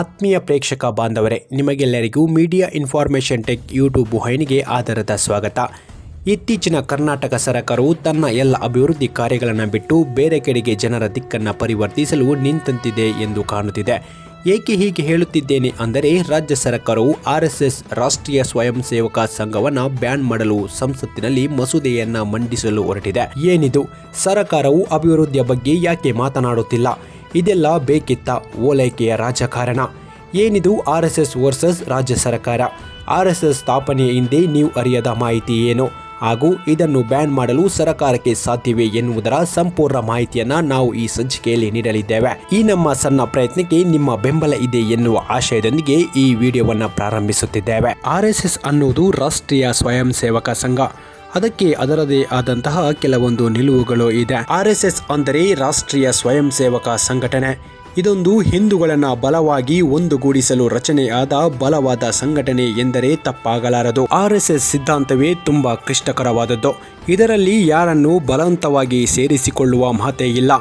ಆತ್ಮೀಯ ಪ್ರೇಕ್ಷಕ ಬಾಂಧವರೇ, ನಿಮಗೆಲ್ಲರಿಗೂ ಮೀಡಿಯಾ ಇನ್ಫಾರ್ಮೇಷನ್ ಟೆಕ್ ಯೂಟ್ಯೂಬ್ ವಾಹಿನಿಗೆ ಆಧಾರದ ಸ್ವಾಗತ. ಇತ್ತೀಚಿನ ಕರ್ನಾಟಕ ಸರ್ಕಾರವು ತನ್ನ ಎಲ್ಲ ಅಭಿವೃದ್ಧಿ ಕಾರ್ಯಗಳನ್ನು ಬಿಟ್ಟು ಬೇರೆ ಕಡೆಗೆ ಜನರ ದಿಕ್ಕನ್ನು ಪರಿವರ್ತಿಸಲು ನಿಂತಂತಿದೆ ಎಂದು ಕಾಣುತ್ತಿದೆ. ಏಕೆ ಹೀಗೆ ಹೇಳುತ್ತಿದ್ದೇನೆ ಅಂದರೆ, ರಾಜ್ಯ ಸರ್ಕಾರವು ಆರ್ ಎಸ್ ಎಸ್ ರಾಷ್ಟ್ರೀಯ ಸ್ವಯಂ ಸೇವಕ ಸಂಘವನ್ನು ಬ್ಯಾನ್ ಮಾಡಲು ಸಂಸತ್ತಿನಲ್ಲಿ ಮಸೂದೆಯನ್ನು ಮಂಡಿಸಲು ಹೊರಟಿದೆ. ಏನಿದು? ಸರ್ಕಾರವು ಅಭಿವೃದ್ಧಿಯ ಬಗ್ಗೆ ಯಾಕೆ ಮಾತನಾಡುತ್ತಿಲ್ಲ? ಇದೆಲ್ಲ ಬೇಕಿತ್ತ ಓಲೈಕೆಯ ರಾಜಕಾರಣ. ಏನಿದು ಆರ್ ಎಸ್ ಎಸ್ ವರ್ಸಸ್ ರಾಜ್ಯ ಸರ್ಕಾರ? ಆರ್ ಎಸ್ ಎಸ್ ಸ್ಥಾಪನೆಯ ಹಿಂದೆ ನೀವು ಅರಿಯದ ಮಾಹಿತಿ ಏನು? ಹಾಗೂ ಇದನ್ನು ಬ್ಯಾನ್ ಮಾಡಲು ಸರ್ಕಾರಕ್ಕೆ ಸಾಧ್ಯವೇ ಎನ್ನುವುದರ ಸಂಪೂರ್ಣ ಮಾಹಿತಿಯನ್ನ ನಾವು ಈ ಸಂಚಿಕೆಯಲ್ಲಿ ನೀಡಲಿದ್ದೇವೆ. ಈ ನಮ್ಮ ಸಣ್ಣ ಪ್ರಯತ್ನಕ್ಕೆ ನಿಮ್ಮ ಬೆಂಬಲ ಇದೆ ಎನ್ನುವ ಆಶಯದೊಂದಿಗೆ ಈ ವಿಡಿಯೋವನ್ನು ಪ್ರಾರಂಭಿಸುತ್ತಿದ್ದೇವೆ. ಆರ್ ಎಸ್ ಎಸ್ ಅನ್ನುವುದು ರಾಷ್ಟ್ರೀಯ ಸ್ವಯಂ ಸೇವಕ ಸಂಘ. ಅದಕ್ಕೆ ಅದರದೇ ಆದಂತಹ ಕೆಲವೊಂದು ನಿಲುವುಗಳು ಇದೆ. ಆರ್ ಎಸ್ ಎಸ್ ಅಂದರೆ ರಾಷ್ಟ್ರೀಯ ಸ್ವಯಂ ಸೇವಕ ಸಂಘಟನೆ. ಇದೊಂದು ಹಿಂದೂಗಳನ್ನು ಬಲವಾಗಿ ಒಂದುಗೂಡಿಸಲು ರಚನೆಯಾದ ಬಲವಾದ ಸಂಘಟನೆ ಎಂದರೆ ತಪ್ಪಾಗಲಾರದು. ಆರ್ ಎಸ್ ಎಸ್ ಸಿದ್ಧಾಂತವೇ ತುಂಬಾ ಕ್ಲಿಷ್ಟಕರವಾದದ್ದು. ಇದರಲ್ಲಿ ಯಾರನ್ನು ಬಲವಂತವಾಗಿ ಸೇರಿಸಿಕೊಳ್ಳುವ ಮಾತೇ ಇಲ್ಲ.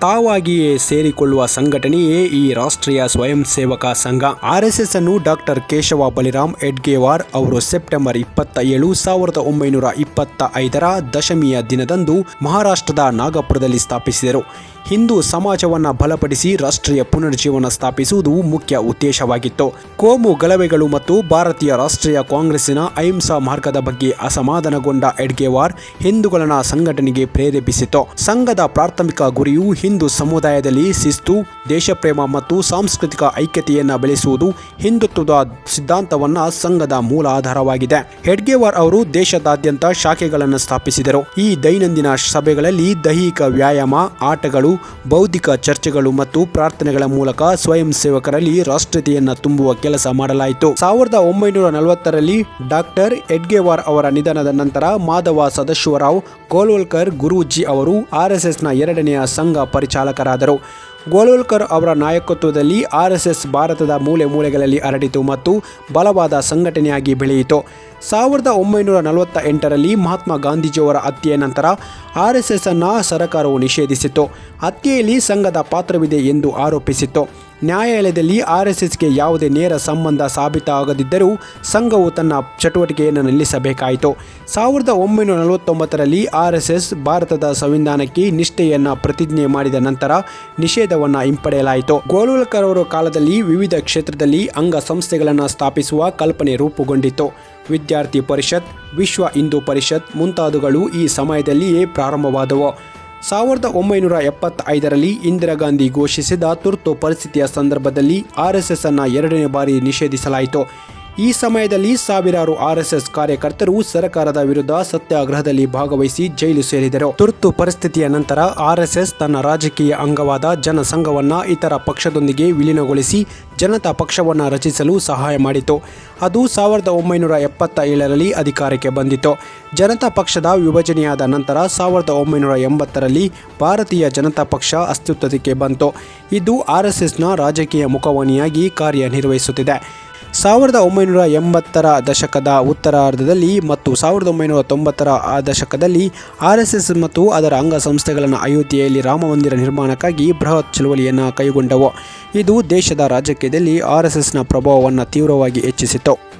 ತಾವಾಗಿಯೇ ಸೇರಿಕೊಳ್ಳುವ ಸಂಘಟನೆಯೇ ಈ Rashtriya Swayamsevak Sangh. R S S ಅನ್ನು ಡಾಕ್ಟರ್ ಕೇಶವ ಬಲಿರಾಮ್ ಎಡ್ಗೇವಾರ್ ಅವರು ಸೆಪ್ಟೆಂಬರ್ ಇಪ್ಪತ್ತ ಏಳು ಸಾವಿರದ ಒಂಬೈನೂರ ಇಪ್ಪತ್ತ ಐದರ ದಶಮಿಯ ದಿನದಂದು ಮಹಾರಾಷ್ಟ್ರದ ನಾಗಪುರದಲ್ಲಿ ಸ್ಥಾಪಿಸಿದರು. ಹಿಂದೂ ಸಮಾಜವನ್ನ ಬಲಪಡಿಸಿ ರಾಷ್ಟ್ರೀಯ ಪುನರ್ಜೀವನ ಸ್ಥಾಪಿಸುವುದು ಮುಖ್ಯ ಉದ್ದೇಶವಾಗಿತ್ತು. ಕೋಮು ಗಲಭೆಗಳು ಮತ್ತು ಭಾರತೀಯ ರಾಷ್ಟ್ರೀಯ ಕಾಂಗ್ರೆಸ್ಸಿನ ಅಹಿಂಸಾ ಮಾರ್ಗದ ಬಗ್ಗೆ ಅಸಮಾಧಾನಗೊಂಡ ಎಡ್ಗೆವಾರ್ ಹಿಂದೂಗಳನ್ನ ಸಂಘಟನೆಗೆ ಪ್ರೇರೇಪಿಸಿತು ಸಂಘದ ಪ್ರಾಥಮಿಕ ಗುರಿಯು ಹಿಂದೂ ಸಮುದಾಯದಲ್ಲಿ ಶಿಸ್ತು, ದೇಶಪ್ರೇಮ ಮತ್ತು ಸಾಂಸ್ಕೃತಿಕ ಐಕ್ಯತೆಯನ್ನು ಬೆಳೆಸುವುದು ಹಿಂದುತ್ವದ ಸಿದ್ಧಾಂತವನ್ನ ಸಂಘದ ಮೂಲ ಆಧಾರವಾಗಿದೆ. ಹೆಡ್ಗೇವಾರ್ ಅವರು ದೇಶದಾದ್ಯಂತ ಶಾಖೆಗಳನ್ನು ಸ್ಥಾಪಿಸಿದರು. ಈ ದೈನಂದಿನ ಸಭೆಗಳಲ್ಲಿ ದೈಹಿಕ ವ್ಯಾಯಾಮ, ಆಟಗಳು ಬೌದ್ಧಿಕ ಚರ್ಚೆಗಳು ಮತ್ತು ಪ್ರಾರ್ಥನೆಗಳ ಮೂಲಕ ಸ್ವಯಂ ಸೇವಕರಲ್ಲಿ ರಾಷ್ಟ್ರೀಯತೆಯನ್ನು ತುಂಬುವ ಕೆಲಸ ಮಾಡಲಾಯಿತು. ಸಾವಿರದ ಒಂಬೈನೂರ ನಲವತ್ತರಲ್ಲಿ ಡಾಕ್ಟರ್ ಎಡ್ಗೆವಾರ್ ಅವರ ನಿಧನದ ನಂತರ ಮಾಧವ ಸದಾಶಿವರಾವ್, ಕೋಲ್ವಲ್ಕರ್ ಗುರೂಜಿ ಅವರು ಆರ್ಎಸ್ಎಸ್ನ ಎರಡನೆಯ ಸಂಘ ಪರಿಚಾಲಕರಾದರು. ಗೋಲ್ವಲ್ಕರ್ ಅವರ ನಾಯಕತ್ವದಲ್ಲಿ ಆರ್ಎಸ್ಎಸ್ ಭಾರತದ ಮೂಲೆ ಮೂಲೆಗಳಲ್ಲಿ ಹರಡಿತು ಮತ್ತು ಬಲವಾದ ಸಂಘಟನೆಯಾಗಿ ಬೆಳೆಯಿತು. ಸಾವಿರದ ಒಂಬೈನೂರ ನಲವತ್ತ ಎಂಟರಲ್ಲಿ ಮಹಾತ್ಮ ಗಾಂಧೀಜಿಯವರ ಹತ್ಯೆಯ ನಂತರ ಆರ್ ಎಸ್ ಎಸ್ ಅನ್ನು ಸರ್ಕಾರವು ನಿಷೇಧಿಸಿತು ಹತ್ಯೆಯಲ್ಲಿ ಸಂಘದ ಪಾತ್ರವಿದೆ ಎಂದು ಆರೋಪಿಸಿತ್ತು. ನ್ಯಾಯಾಲಯದಲ್ಲಿ ಆರ್ಎಸ್ಎಸ್ಗೆ ಎಸ್ ಎಸ್ಗೆ ಯಾವುದೇ ನೇರ ಸಂಬಂಧ ಸಾಬೀತಾಗದಿದ್ದರೂ ಸಂಘವು ತನ್ನ ಚಟುವಟಿಕೆಯನ್ನು ನಿಲ್ಲಿಸಬೇಕಾಯಿತು. ಸಾವಿರದ ಒಂಬೈನೂರ ನಲವತ್ತೊಂಬತ್ತರಲ್ಲಿ ಆರ್ಎಸ್ಎಸ್ ಎಸ್ ಎಸ್ ಭಾರತದ ಸಂವಿಧಾನಕ್ಕೆ ನಿಷ್ಠೆಯನ್ನು ಪ್ರತಿಜ್ಞೆ ಮಾಡಿದ ನಂತರ ನಿಷೇಧವನ್ನು ಹಿಂಪಡೆಯಲಾಯಿತು. ಗೋಲ್ವಲ್ಕರ್ ಅವರ ಕಾಲದಲ್ಲಿ ವಿವಿಧ ಕ್ಷೇತ್ರದಲ್ಲಿ ಅಂಗ ಸಂಸ್ಥೆಗಳನ್ನು ಸ್ಥಾಪಿಸುವ ಕಲ್ಪನೆ ರೂಪುಗೊಂಡಿತು ವಿದ್ಯಾರ್ಥಿ ಪರಿಷತ್, ವಿಶ್ವ ಹಿಂದೂ ಪರಿಷತ್ ಮುಂತಾದವುಗಳು ಈ ಸಮಯದಲ್ಲಿಯೇ ಪ್ರಾರಂಭವಾದವು. ಸಾವಿರದ ಒಂಬೈನೂರ ಎಪ್ಪತ್ತೈದರಲ್ಲಿ ಇಂದಿರಾ ಗಾಂಧಿ ಘೋಷಿಸಿದ ತುರ್ತು ಪರಿಸ್ಥಿತಿಯ ಸಂದರ್ಭದಲ್ಲಿ ಆರ್ ಎಸ್ ಎಸ್ ಅನ್ನು ಎರಡನೇ ಬಾರಿ ನಿಷೇಧಿಸಲಾಯಿತು. ಈ ಸಮಯದಲ್ಲಿ ಸಾವಿರಾರು ಆರ್ ಎಸ್ ಎಸ್ ಕಾರ್ಯಕರ್ತರು ಸರ್ಕಾರದ ವಿರುದ್ಧ ಸತ್ಯಾಗ್ರಹದಲ್ಲಿ ಭಾಗವಹಿಸಿ ಜೈಲು ಸೇರಿದರು. ತುರ್ತು ಪರಿಸ್ಥಿತಿಯ ನಂತರ ಆರ್ ಎಸ್ ಎಸ್ ತನ್ನ ರಾಜಕೀಯ ಅಂಗವಾದ ಜನಸಂಘವನ್ನ ಇತರ ಪಕ್ಷದೊಂದಿಗೆ ವಿಲೀನಗೊಳಿಸಿ ಜನತಾ ಪಕ್ಷವನ್ನು ರಚಿಸಲು ಸಹಾಯ ಮಾಡಿತು. ಅದು ಸಾವಿರದ ಒಂಬೈನೂರ ಎಪ್ಪತ್ತ ಏಳರಲ್ಲಿ ಅಧಿಕಾರಕ್ಕೆ ಬಂದಿತು. ಜನತಾ ಪಕ್ಷದ ವಿಭಜನೆಯಾದ ನಂತರ ಸಾವಿರದ ಒಂಬೈನೂರ ಎಂಬತ್ತರಲ್ಲಿ ಭಾರತೀಯ ಜನತಾ ಪಕ್ಷ ಅಸ್ತಿತ್ವಕ್ಕೆ ಬಂತು. ಇದು ಆರ್ ಎಸ್ ಎಸ್ನ ರಾಜಕೀಯ ಮುಖವಾಣಿಯಾಗಿ ಕಾರ್ಯನಿರ್ವಹಿಸುತ್ತಿದೆ. ಸಾವಿರದ ಒಂಬೈನೂರ ಎಂಬತ್ತರ ದಶಕದ ಉತ್ತರಾರ್ಧದಲ್ಲಿ ಮತ್ತು ಸಾವಿರದ ಒಂಬೈನೂರ ತೊಂಬತ್ತರ ಆ ದಶಕದಲ್ಲಿ ಆರ್ ಎಸ್ ಎಸ್ ಮತ್ತು ಅದರ ಅಂಗಸಂಸ್ಥೆಗಳನ್ನು ಅಯೋಧ್ಯೆಯಲ್ಲಿ ರಾಮಮಂದಿರ ನಿರ್ಮಾಣಕ್ಕಾಗಿ ಬೃಹತ್ ಚಳುವಳಿಯನ್ನು ಕೈಗೊಂಡವು. ಇದು ದೇಶದ ರಾಜಕೀಯದಲ್ಲಿ ಆರ್ ಎಸ್ ಎಸ್ನ ಪ್ರಭಾವವನ್ನು ತೀವ್ರವಾಗಿ ಹೆಚ್ಚಿಸಿತು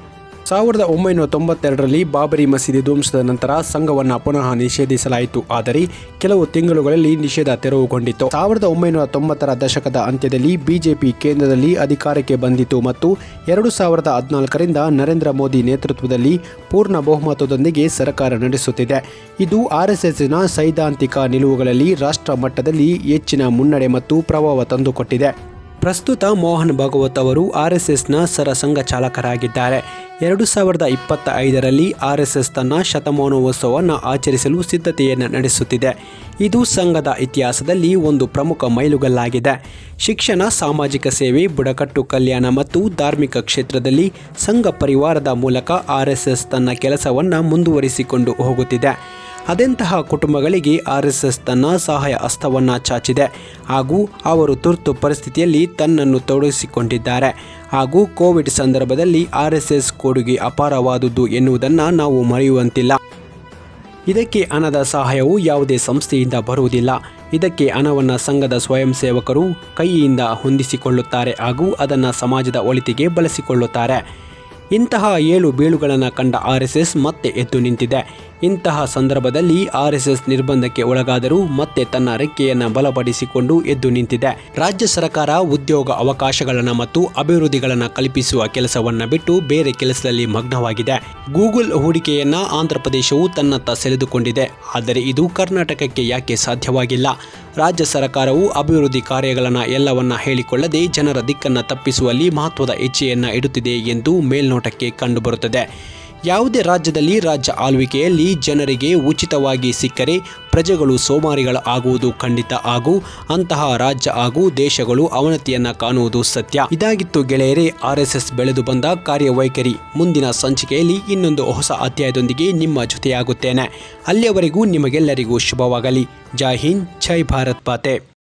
ಸಾವಿರದ ಒಂಬೈನೂರ ತೊಂಬತ್ತೆರಡರಲ್ಲಿ ಬಾಬರಿ ಮಸೀದಿ ಧ್ವಂಸದ ನಂತರ ಸಂಘವನ್ನು ಪುನಃ ನಿಷೇಧಿಸಲಾಯಿತು. ಆದರೆ ಕೆಲವು ತಿಂಗಳುಗಳಲ್ಲಿ ನಿಷೇಧ ತೆರವುಗೊಂಡಿತು ಸಾವಿರದ ಒಂಬೈನೂರ ತೊಂಬತ್ತರ ದಶಕದ ಅಂತ್ಯದಲ್ಲಿ ಬಿಜೆಪಿ ಕೇಂದ್ರದಲ್ಲಿ ಅಧಿಕಾರಕ್ಕೆ ಬಂದಿತು ಮತ್ತು ಎರಡು ಸಾವಿರದ ಹದಿನಾಲ್ಕರಿಂದ ನರೇಂದ್ರ ಮೋದಿ ನೇತೃತ್ವದಲ್ಲಿ ಪೂರ್ಣ ಬಹುಮತದೊಂದಿಗೆ ಸರ್ಕಾರ ನಡೆಸುತ್ತಿದೆ. ಇದು ಆರ್ಎಸ್ಎಸ್ನ ಸೈದ್ಧಾಂತಿಕ ನಿಲುವುಗಳಲ್ಲಿ ರಾಷ್ಟ್ರ ಮಟ್ಟದಲ್ಲಿ ಹೆಚ್ಚಿನ ಮುನ್ನಡೆ ಮತ್ತು ಪ್ರಭಾವ ತಂದುಕೊಟ್ಟಿದೆ. ಪ್ರಸ್ತುತ ಮೋಹನ್ ಭಾಗವತ್ ಅವರು ಆರ್ ಎಸ್ ಎಸ್ನ ಸರಸಂಘ ಚಾಲಕರಾಗಿದ್ದಾರೆ. ಎರಡು ಸಾವಿರದ ಇಪ್ಪತ್ತ ಐದರಲ್ಲಿ ಆರ್ ಎಸ್ ಎಸ್ ತನ್ನ ಶತಮಾನೋತ್ಸವವನ್ನು ಆಚರಿಸಲು ಸಿದ್ಧತೆಯನ್ನು ನಡೆಸುತ್ತಿದೆ. ಇದು ಸಂಘದ ಇತಿಹಾಸದಲ್ಲಿ ಒಂದು ಪ್ರಮುಖ ಮೈಲುಗಲ್ಲಾಗಿದೆ. ಶಿಕ್ಷಣ, ಸಾಮಾಜಿಕ ಸೇವೆ, ಬುಡಕಟ್ಟು ಕಲ್ಯಾಣ ಮತ್ತು ಧಾರ್ಮಿಕ ಕ್ಷೇತ್ರದಲ್ಲಿ ಸಂಘ ಪರಿವಾರದ ಮೂಲಕ ಆರ್ ಎಸ್ ತನ್ನ ಕೆಲಸವನ್ನು ಮುಂದುವರಿಸಿಕೊಂಡು ಹೋಗುತ್ತಿದೆ. ಅದೆಂತಹ ಕುಟುಂಬಗಳಿಗೆ ಆರ್ ಎಸ್ ತನ್ನ ಸಹಾಯ ಹಸ್ತವನ್ನು ಚಾಚಿದೆ. ಹಾಗೂ ಅವರು ತುರ್ತು ಪರಿಸ್ಥಿತಿಯಲ್ಲಿ ತನ್ನನ್ನು ತೊಡಗಿಸಿಕೊಂಡಿದ್ದಾರೆ. ಹಾಗೂ ಕೋವಿಡ್ ಸಂದರ್ಭದಲ್ಲಿ ಆರ್ ಎಸ್ ಕೊಡುಗೆ ಅಪಾರವಾದುದು ಎನ್ನುವುದನ್ನು ನಾವು ಮರೆಯುವಂತಿಲ್ಲ. ಇದಕ್ಕೆ ಹಣದ ಸಹಾಯವು ಯಾವುದೇ ಸಂಸ್ಥೆಯಿಂದ ಬರುವುದಿಲ್ಲ. ಇದಕ್ಕೆ ಹಣವನ್ನು ಸಂಘದ ಸ್ವಯಂ ಸೇವಕರು ಕೈಯಿಂದ ಹೊಂದಿಸಿಕೊಳ್ಳುತ್ತಾರೆ ಹಾಗೂ ಅದನ್ನು ಸಮಾಜದ ಒಳಿತಿಗೆ ಬಳಸಿಕೊಳ್ಳುತ್ತಾರೆ. ಇಂತಹ ಏಳು ಬೀಳುಗಳನ್ನು ಕಂಡ ಆರ್ ಎಸ್ ಎಸ್ ಮತ್ತೆ ಎದ್ದು ನಿಂತಿದೆ. ಇಂತಹ ಸಂದರ್ಭದಲ್ಲಿ ಆರ್ ಎಸ್ ಎಸ್ ನಿರ್ಬಂಧಕ್ಕೆ ಒಳಗಾದರೂ ಮತ್ತೆ ತನ್ನ ರೆಕ್ಕೆಯನ್ನು ಬಲಪಡಿಸಿಕೊಂಡು ಎದ್ದು ನಿಂತಿದೆ. ರಾಜ್ಯ ಸರ್ಕಾರ ಉದ್ಯೋಗ ಅವಕಾಶಗಳನ್ನು ಮತ್ತು ಅಭಿವೃದ್ಧಿಗಳನ್ನು ಕಲ್ಪಿಸುವ ಕೆಲಸವನ್ನು ಬಿಟ್ಟು ಬೇರೆ ಕೆಲಸದಲ್ಲಿ ಮಗ್ನವಾಗಿದೆ. ಗೂಗಲ್ ಹೂಡಿಕೆಯನ್ನ ಆಂಧ್ರಪ್ರದೇಶವು ತನ್ನತ್ತ ಸೆಳೆದುಕೊಂಡಿದೆ. ಆದರೆ ಇದು ಕರ್ನಾಟಕಕ್ಕೆ ಯಾಕೆ ಸಾಧ್ಯವಾಗಿಲ್ಲ? ರಾಜ್ಯ ಸರ್ಕಾರವು ಅಭಿವೃದ್ಧಿ ಕಾರ್ಯಗಳನ್ನು ಎಲ್ಲವನ್ನ ಹೇಳಿಕೊಳ್ಳದೆ ಜನರ ದಿಕ್ಕನ್ನು ತಪ್ಪಿಸುವಲ್ಲಿ ಮಹತ್ವದ ಹೆಜ್ಜೆಯನ್ನ ಇಡುತ್ತಿದೆ ಎಂದು ಮೇಲ್ನೋಟಕ್ಕೆ ಕಂಡುಬರುತ್ತದೆ. ಯಾವುದೇ ರಾಜ್ಯದಲ್ಲಿ ರಾಜ್ಯ ಆಳ್ವಿಕೆಯಲ್ಲಿ ಜನರಿಗೆ ಉಚಿತವಾಗಿ ಸಿಕ್ಕರೆ ಪ್ರಜೆಗಳು ಸೋಮಾರಿಗಳ ಆಗುವುದು ಖಂಡಿತ ಹಾಗೂ ಅಂತಹ ರಾಜ್ಯ ಹಾಗೂ ದೇಶಗಳು ಅವನತಿಯನ್ನ ಕಾಣುವುದು ಸತ್ಯ. ಇದಾಗಿತ್ತು ಗೆಳೆಯರೇ, ಆರ್ ಎಸ್ ಬೆಳೆದು ಬಂದ ಕಾರ್ಯವೈಖರಿ. ಮುಂದಿನ ಸಂಚಿಕೆಯಲ್ಲಿ ಇನ್ನೊಂದು ಹೊಸ ಅಧ್ಯಾಯದೊಂದಿಗೆ ನಿಮ್ಮ ಜೊತೆಯಾಗುತ್ತೇನೆ. ಅಲ್ಲಿಯವರೆಗೂ ನಿಮಗೆಲ್ಲರಿಗೂ ಶುಭವಾಗಲಿ. ಜೈ ಹಿಂದ್, ಜೈ ಭಾರತ್ ಪಾತೆ.